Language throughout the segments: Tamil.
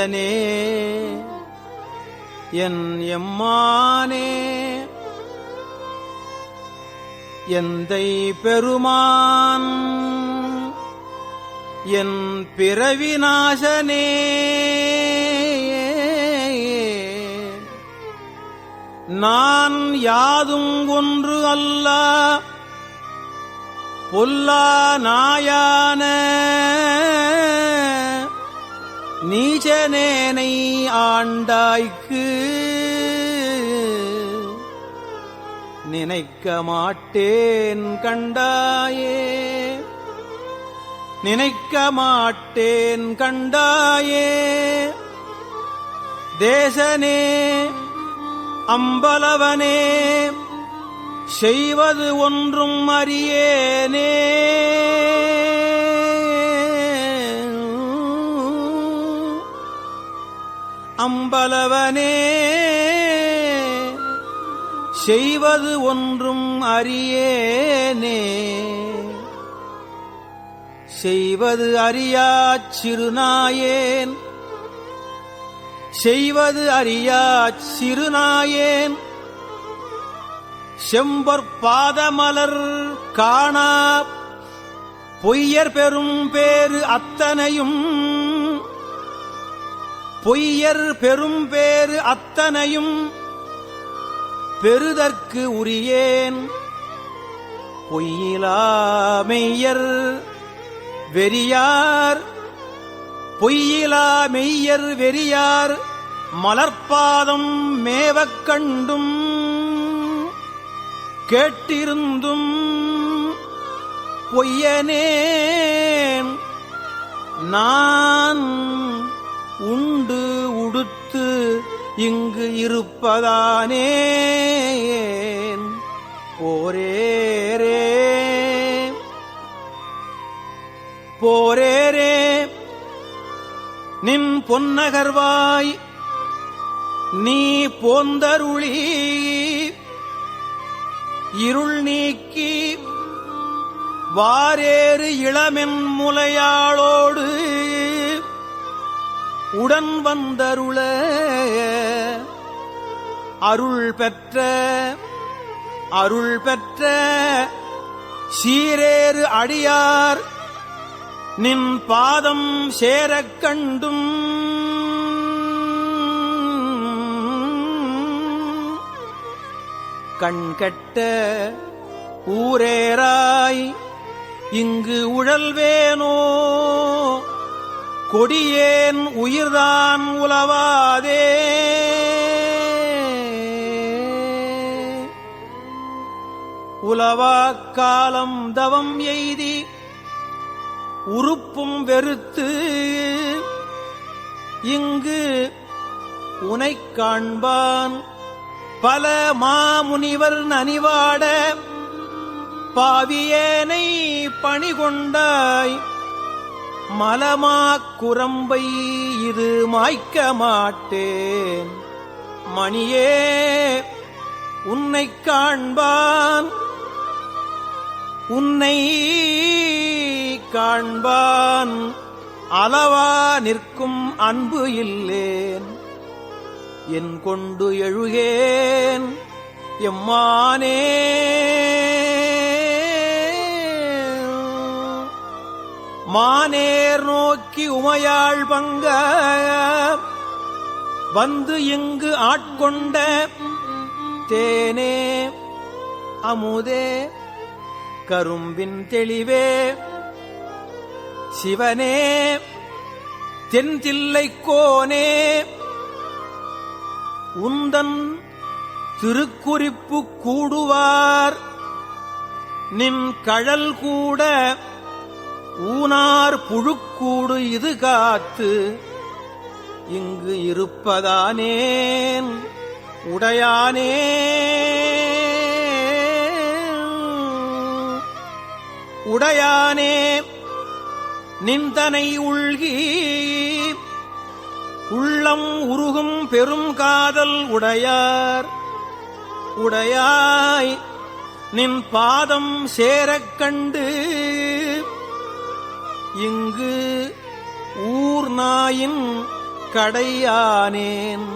ஈசனே என் எம்மானே எந்தை பெருமான் என் பிறவிநாசனே நான் யாதும் ஒன்று அல்ல பொல்லா நாயான நீச்சனேனை ஆண்டாய்க்கு நினைக்க மாட்டேன் கண்டாயே. நினைக்க மாட்டேன் கண்டாயே. தேசனே அம்பலவனே செய்வது ஒன்றும் அறியேனே. அம்பலவனே செய்வது ஒன்றும் அறியேனே. செய்வது அறியாச் சிறுநாயேன் செய்வது அறியாச் சிறுநாயேன். செம்பொற்பாதமலர் காணா பொய்யர் பெரும் பேறு அத்தனையும் பொய்யர் பெரும் பேறு அத்தனையும் பெறுதற்கு உரியேன். பொய்யிலா மெய்யர் வெறியார். பொய்யிலா மெய்யர் வெறியார் மலர்பாதம் மேவக் கண்டும். கேட்டிருந்தும் பொய்யனேன். நான் உண்டு உடுத்து இங்கு இருப்பதானேன் போரேரே. போரேரே. நின் பொன்னகர்வாய் நீ போந்தருளி. இருள் நீக்கி வாரேறு இளமென் முலையாளோடு உடன் வந்தருள அருள் பெற்ற அருள் பெற்ற சீரேறு அடியார் நின் பாதம் சேரக் கண்டும். கண்கட்ட ஊரேராய் இங்கு உழல்வேனோ கொடியேன் உயிர்தான் உலவாதே. உலவாக்காலம் தவம் எய்தி உறுப்பும் வெறுத்து இங்கு உனைக் காண்பான் பல மாமுனிவர் நனிவாட பாவியேனை பணிகொண்டாய் கொண்டாய் மலமாக்குரம்பை இது மாய்க்க மாட்டேன். மணியே உன்னைக் காண்பான். உன்னை காண்பான். அளவா நிற்கும் அன்பு இல்லேன். என் கொண்டு எழுகேன் எம்மானே. மானேர் நோக்கி உமையாள் பங்க. வந்து இங்கு ஆட்கொண்ட தேனே அமுதே கரும்பின் தெளிவே. சிவனே தென்தில்லைக்கோனே உந்தன் திருக்குறிப்பு கூடுவார். நின் கழல் கூட ஊனார் புழுக்கூடு இது காத்து இங்கு இருப்பதானேன் உடையானே. உடையானே நிந்தனை உள்கி உள்ளம் உருகும் பெரும் காதல் உடையார். உடையாய் நின் பாதம் சேரக் கண்டு இங்கு ஊர் நாயின் கடையானேன்.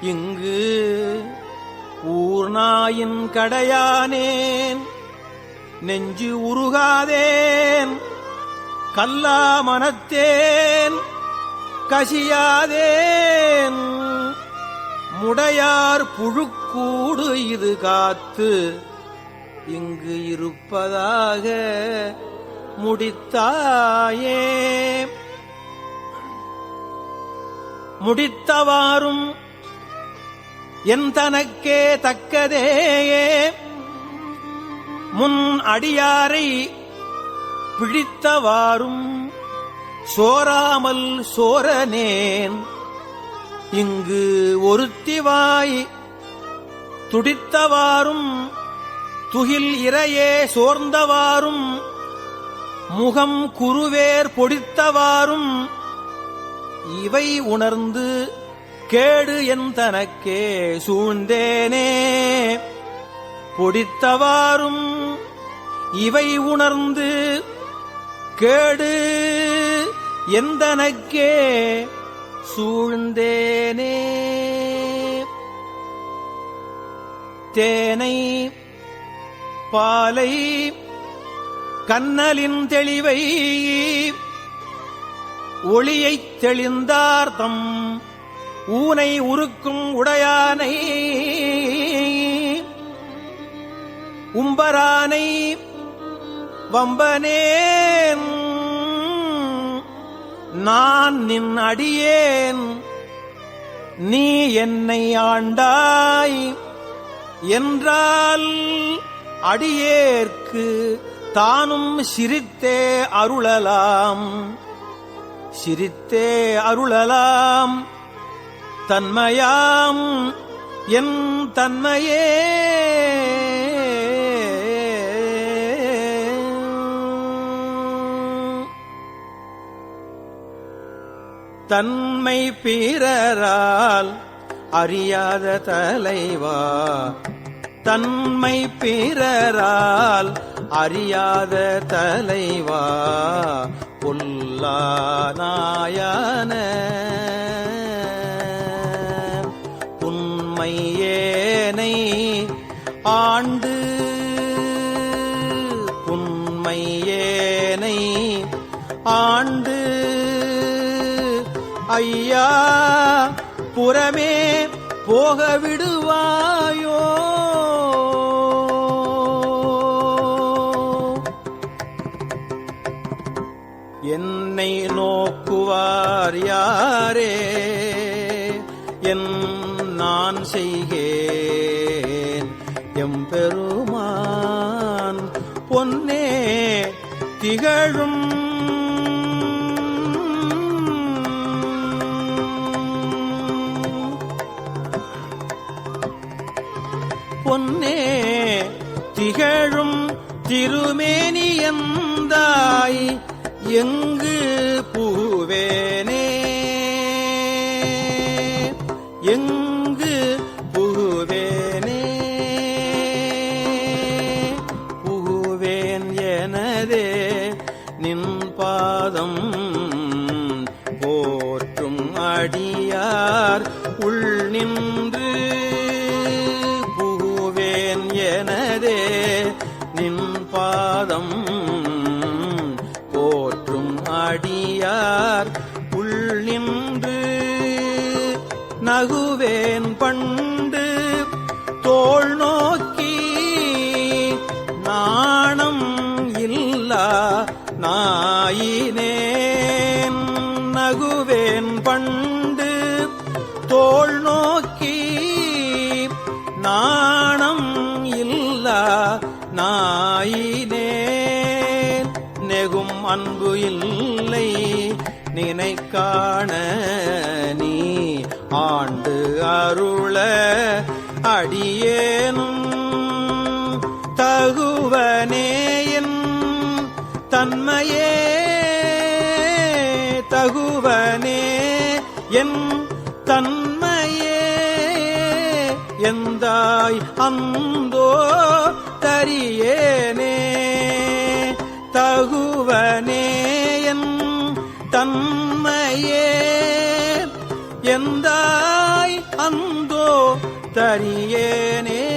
இங்கு ஊர்நாயின் கடையானேன். நெஞ்சு உருகாதேன் கல்லா மனத்தேன் கசியாதேன். முடையார் புழுக்கூடு இது காத்து இங்கு இருப்பதாக முடித்தாயே. முடித்தவாறும் என் தனக்கே தக்கதேயே. முன் அடியாரை பிடித்தவாறும் சோராமல் சோரனேன். இங்கு ஒருத்திவாய் துடித்தவாறும் துகில் இரையே சோர்ந்தவாறும் முகம் குருவேர் பொடித்தவாறும் இவை உணர்ந்து கேடு என் தனக்கே சூழ்ந்தேனே. பொடித்தவாறும் இவை உணர்ந்து கேடு எந்தனக்கே சூழ்ந்தேனே. தேனை பாலை கண்ணலின் தெளிவை ஒளியைத் தெளிந்தார்த்தம். ஊனை உருக்கும் உடையானை உம்பரானை வம்பனேன். நான் நின் அடியேன். நீ என்னை ஆண்டாய் என்றால் அடியேற்கு தானும் சிரித்தே அருளலாம். சிரித்தே அருளலாம். தன்மையாம் என் தன்மையே. தன்மை பிறரால் அறியாத தலைவா. தன்மை பிறரால் அறியாத தலைவா புல்லானாயன புன்மையேனை ஆண்டு புன்மையேனை ஆண்டு. ஐயா புறமே போக விடுவாயோ என்னை நோக்குவார் யாரே? என் நான் செய்கேன். எம்பெருமான் பொன்னே திகழும். பொன்னே திகழும் திருமேனி எந்தாய் எங்கு பூவேனே? எங்கு பூவேனே? பூவேன் எனதே நின் பாதம் அடியார் உள் நின்று நகுவேன் காண நீ ஆண்டு அருள அடியேனும் தகுவனேயின் தன்மையே தகுவனே என் தன்மையே எந்தாய் அந்தோ தரியேனே தகுவனே என் தன்னையே எந்தாய் அந்தோ தரியேனே